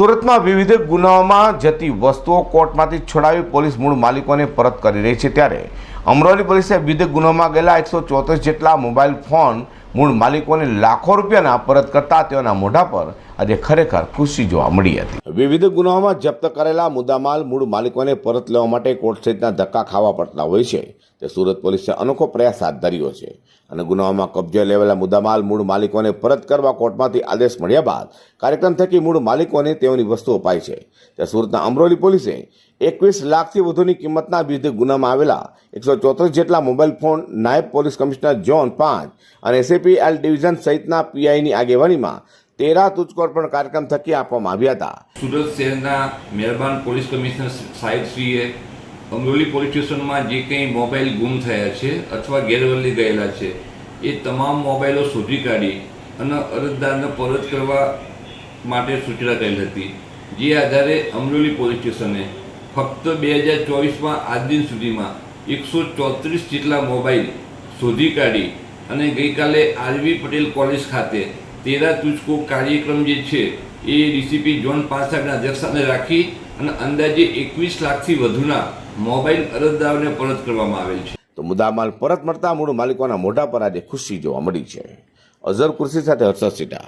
સુરતમાં વિવિધ ગુનાઓમાં જતી વસ્તુઓ કોર્ટમાંથી છોડાવી પોલીસ મૂળ માલિકોને પરત કરી રહી છે ત્યારે અમરોલી પોલીસે વિવિધ ગુનામાં ગયેલા એકસો ચોત્રીસ જેટલા મોબાઈલ ફોન મૂળ માલિકોને લાખો રૂપિયાના પરત કરતા તેઓના મોઢા પર આજે ખરેખર ખુશી જોવા મળી હતી. વિવિધ ગુનાઓમાં જપ્ત કરેલા મુદ્દામાલ મૂળ માલિકોને પરત લેવા માટે કોર્ટ સહિતના ધક્કા ખાવા પડતા હોય છે. તે સુરત પોલીસે અનોખો પ્રયાસ હાથ ધર્યો છે અને ગુનાઓમાં કબજે લેવાયેલા મુદ્દામાલ મૂળ માલિકોને પરત કરવા કોર્ટમાંથી આદેશ મળ્યા બાદ કાર્યક્રમ થકી મૂળ માલિકોને તેઓની વસ્તુઓ અપાઈ છે. તે સુરતના અમરોલી પોલીસે એકવીસ લાખથી વધુની કિંમતના વિવિધ ગુનામાં આવેલા એકસો ચોત્રીસ જેટલા મોબાઈલ ફોન, નાયબ પોલીસ કમિશનર ઝોન પાંચ અને એસએપી એલ ડિવિઝન સહિતના પીઆઈની આગેવાનીમાં તેરા તુચકોર પણ કાર્યક્રમ થકી આપવામાં આવ્યા હતા. સુરત શહેરના મહેરબાન પોલીસ કમિશનર સાહેબશ્રીએ અમરોલી પોલીસ સ્ટેશનમાં જે કંઈ મોબાઈલ ગુમ થયા છે અથવા ગેરવલ્લી ગયેલા છે, એ તમામ મોબાઈલો શોધી કાઢી અને અરજદારને પરત કરવા માટે સૂચના કરેલ હતી. જે આધારે અમરોલી પોલીસ સ્ટેશને ફક્ત બે હજાર ચોવીસમાં આજ દિન સુધીમાં એકસો ચોત્રીસ જેટલા મોબાઈલ શોધી કાઢી અને ગઈકાલે આરવી પટેલ કોલેજ ખાતે તેરા તુચકો કાર્યક્રમ જે છે, એ ડીસીપી જોન પાસાના અધ્યક્ષસ્થાને રાખી અને અંદાજે એકવીસ લાખથી વધુના મોબાઈલ અરજદારોને પરત કરવામાં આવેલ છે. તો મુદ્દામાલ પરત મળતા મૂળ માલિકોના મોઢા પર આજે ખુશી જોવા મળી છે. અઝર કુર્સી સાથે હર્ષદ સીટા.